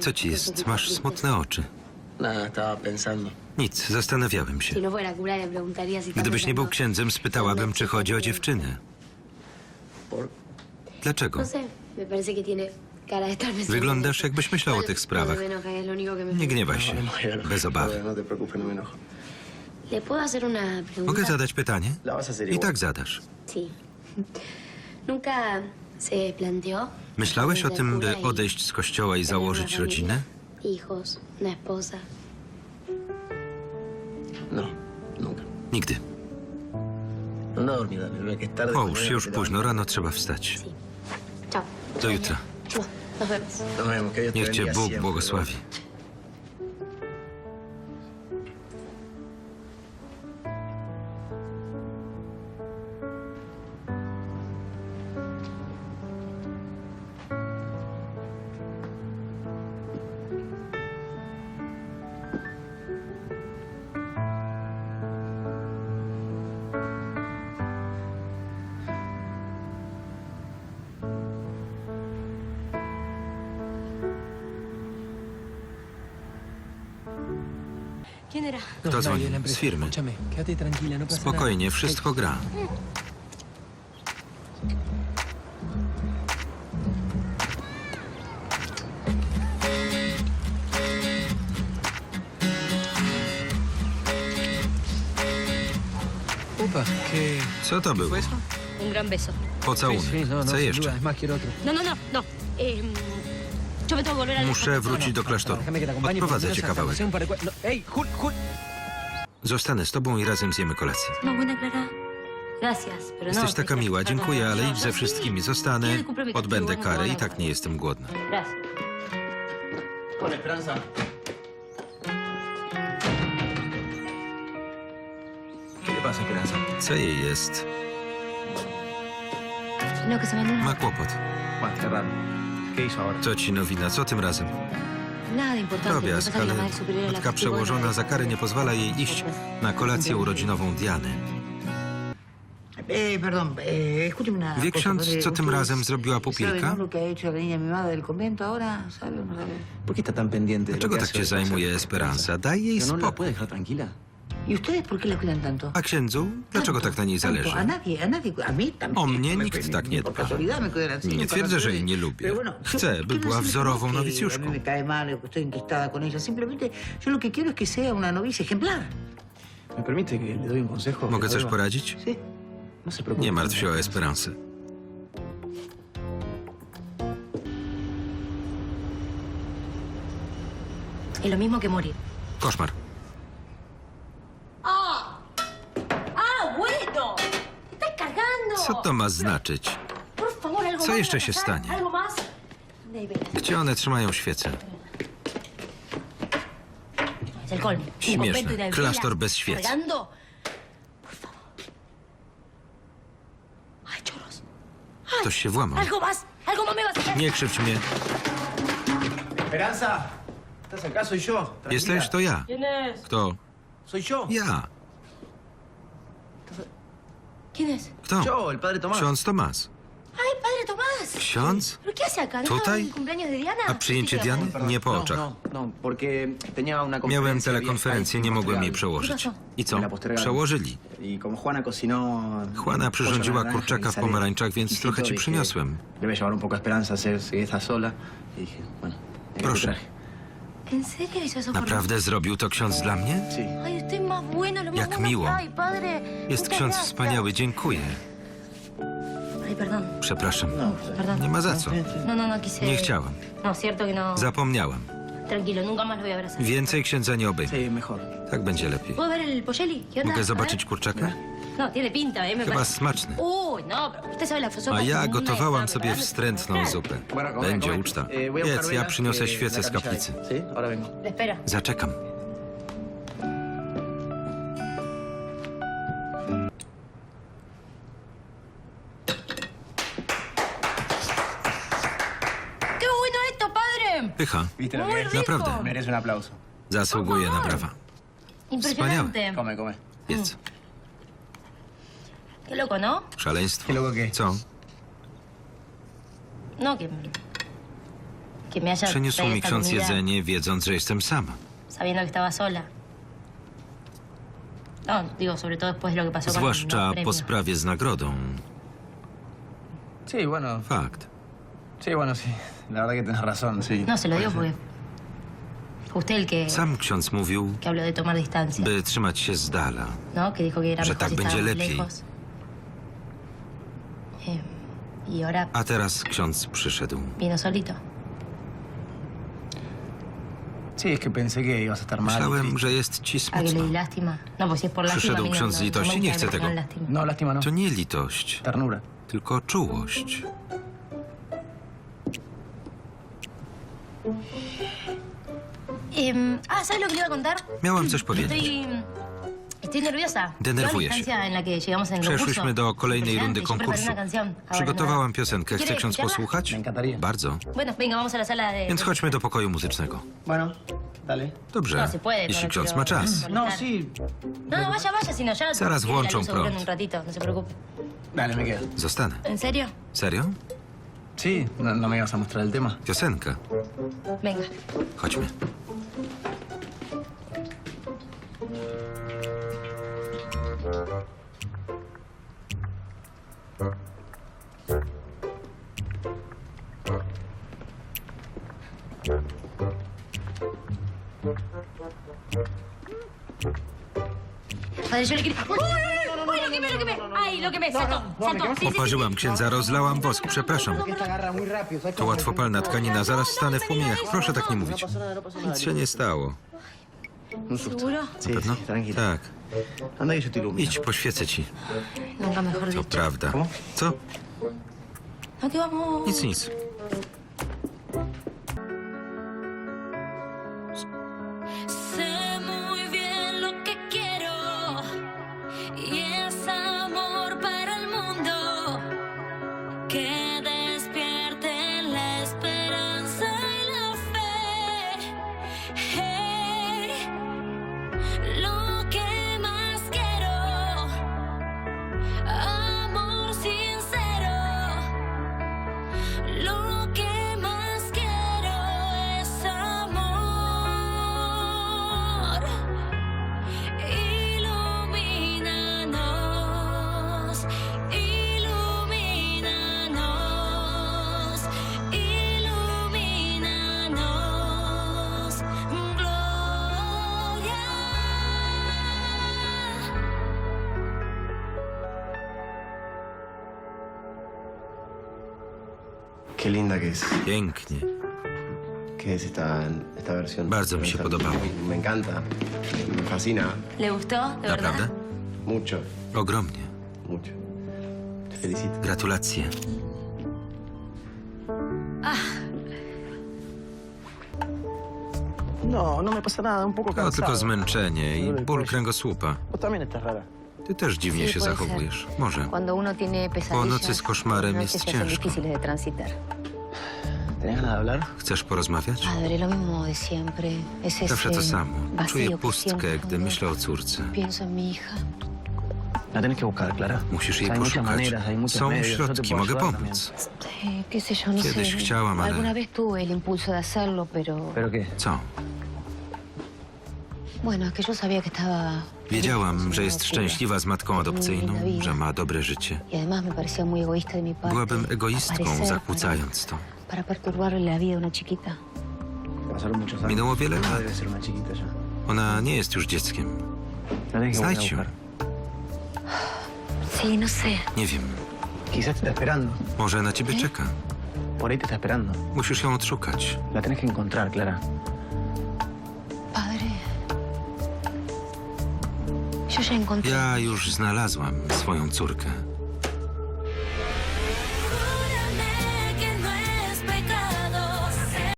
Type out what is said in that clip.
Co ci jest? Masz smutne oczy. Nada, estaba pensando. Nic, zastanawiałem Si się. no fuera cura, le preguntaría si... está Gdybyś nie był księdzem, spytałabym, czy chodzi o dziewczynę. Por... Dlaczego? No sé, me parece que tiene cara de estar pensando Wyglądasz, jakbyś myślał o tych sprawach. No Nie gniewaj się. No. Bez obawy. No te preocupes, no me enojo. ¿Le puedo hacer una pregunta? Mogę zadać pytanie? La vas a hacer I igual. tak zadasz. ¿Nunca. Myślałeś o tym, by odejść z kościoła i założyć rodzinę? Hijos, una esposa. No, nunca. Nigdy. Anda a dormir, dale, que es tarde. Połóż mañana się już późno, rano trzeba wstać. Do jutra. Nos vemos. levantas. Nos vemos, que Dios te Niech cię bendiga Bóg siempre, błogosławi. Kto dzwoni? Z firmy. No Spokojnie, wszystko gra. nada. Upa, ¿qué Co to było? fue eso? Un gran beso. Pocałunek. No, no, sin jeszcze? No, no, no, no. Muszę wrócić do klasztoru. Odprowadzę cię kawałek. no. Zostanę z tobą i razem zjemy kolację. Pero no. Jesteś taka miła, dziękuję, ale idź ze wszystkimi. Zostanę, odbędę karę i tak nie jestem głodna. Co jej jest? No, Ma kłopot. Co ci nowina? Co tym razem? Drobiazg, ale matka przełożona za karę nie pozwala jej iść na kolację urodzinową Diany. Escúcheme una Wie ksiądz, co tym ¿Usted razem zrobiła ¿Sabe pupilka? no, Dlaczego tak cię zajmuje Esperanza? Daj jej no spokój. ¿Y ustedes por qué la cuidan tanto? A księdzu? Dlaczego Tanto, tak na niej tanto. zależy? A nadie, a nadie. A mí también. O mnie Me- nikt ni- tak ni nie por dba. casualidad me cuidan así, Nie nunca twierdzę, me że jej nie lubię. Pero bueno, yo- Chcę, yo by no była wzorową que nowicjuszką. A mí me cae mal, o que estoy enquistada con ella. Simplemente yo lo que quiero es que sea una novicia ejemplar. ¿Me permite que le doy un consejo? Mogę coś poradzić? ¿Sí? No se preocupe. Nie martw się o Esperancę. Es lo mismo que morir. Koszmar. To ma znaczyć? Co jeszcze się stanie? Gdzie one trzymają świece? Śmieszne. Klasztor bez świec. Ktoś się włamał. Nie krzywdź mnie. Esperanza, ¿estás acá? Soy yo. Tranquila. Jesteś, to ja. Kto? Soy yo. Ja. ¿Quién es? Kto? Yo, el padre Tomás. Ksiądz Tomas. ¡Ay, padre Tomás! Ksiądz? ¿Pero qué hace acá? ¿No ¿Tutaj? estaba en el cumpleaños de Diana? A przyjęcie ¿Qué Diany? Nie po no, oczach. no, no, porque tenía una Miałem conferencia telekonferencję, nie mogłem jej przełożyć. I co? Przełożyli. Y como Juana cocinó... Juana przyrządziła la kurczaka w y pomarańczach, więc exquisito, trochę ci przyniosłem. Debe llevar un poco a Esperanza hacer si está sola. Y dije, bueno, venga, te Proszę. Naprawdę zrobił to ksiądz dla mnie? Jak miło. Jest ksiądz wspaniały, dziękuję. Przepraszam. No. Nie ma za co. No, no, no. Nie chciałam. Zapomniałam. Więcej księdza nie obejmę. Tak będzie lepiej. Mogę zobaczyć kurczaka? No, tiene pinta, ¿eh? Me Chyba parece. smaczny. Uy, no, pero usted sabe la sopa. A ja gotowałam sobie wstrętną zupę. Będzie uczta. Buscar Jedz, ja przyniosę la z kaplicy. espera. Zaczekam. ¡Qué bueno esto, padre! Pycha. Naprawdę. Zasługuje na brawa. Impresionante. Come, come. Jedz. Qué loco, ¿no? Szaleństwo. Co? No, que. que me haya Przyniósł traído mi esta ksiądz comida jedzenie, wiedząc, że jestem sama. sabiendo que estaba sola. No, digo, sobre todo después de lo que pasó con Zwłaszcza los po premios. sprawie z nagrodą. Sí, bueno. Fakt. Sí, bueno, sí. La verdad que tenés razón, sí. No, se lo digo Puede porque fue usted el que, Sam ksiądz mówił, que habló de tomar distancia, by trzymać się z dala. ¿no? Que dijo que era Że tak będzie lepiej. lejos. Y A teraz ksiądz przyszedł. vino solito. Sí, es que pensé que ibas a estar mal. Myślałem, że jest ci smutno. No, Przyszedł no, ksiądz no, z litości, no me nie chcę tego. No, no. To nie litość, tylko czułość. Ah. Miałam coś powiedzieć. Estoy, nerviosa. Denerwuję się. Przeszłyśmy do kolejnej rundy konkursu. Przygotowałam piosenkę. Chce ¿Quiere ksiądz posłuchać? Bardzo. Więc chodźmy do pokoju muzycznego. Bueno, dale. Dobrze, No, jeśli no, ksiądz ma czas. No, sí. No, vaya, vaya, si ya... Zaraz włączą prąd. Dale, me quedo. Zostanę. ¿En serio? Serio? Sí, no, no me ibas a mostrar el tema. Piosenka. Venga. Chodźmy. Padre, yo le quiero... ¡Uy, uy, uy! ¡Lo quemé, lo quemé! ¡Ay, lo quemé! ¡Saltó, saltó! Sí, sí, księdza, rozlałam wosk. Przepraszam. To łatwopalna tkanina. Zaraz stanę w płomieniach. Proszę tak nie mówić. Nic się nie stało. ¿Seguro? Sí, Pewno? Tak. Idź, poświecę ci. Nunca mejor To dicho. prawda. Co? No, que vamos... Nic, nic. Y es Qué linda que es. Pięknie. ¿Qué es esta, esta versión? Bardzo mi się Esta- podobało. Me encanta. Me fascina. ¿Le gustó? ¿De verdad? Mucho. Ogromnie. Mucho. Te felicito. Gratulacje. No, no me pasa nada, un poco cansado. tylko zmęczenie i ból kręgosłupa. Vos también estás rara. Ty też dziwnie się zachowujesz. Może. Pesadillas, nocy z koszmarem las jest ciężko. Chcesz porozmawiać? Zawsze to samo. Czuję pustkę, gdy myślę o córce. La que buscar, Clara. Musisz jej hay muchas poszukać. maneras, hay muchos Są medios. yo te środki, puedo mogę ayudar pomóc. No Kiedyś chciałam, ale- Alguna vez tuve el impulso de hacerlo, pero... también. ¿Pero qué? Co? Wiedziałam, że jest szczęśliwa z matką adopcyjną, Muy że ma dobre życie. Y. Byłabym egoistką, zakłócając to. Minęło wiele lat. Ona nie jest już dzieckiem. Znajdź ją. no. Nie wiem. Może na ciebie czeka. Está esperando. Musisz ją odszukać. La tenés que encontrar, Clara. Ja już znalazłam swoją córkę.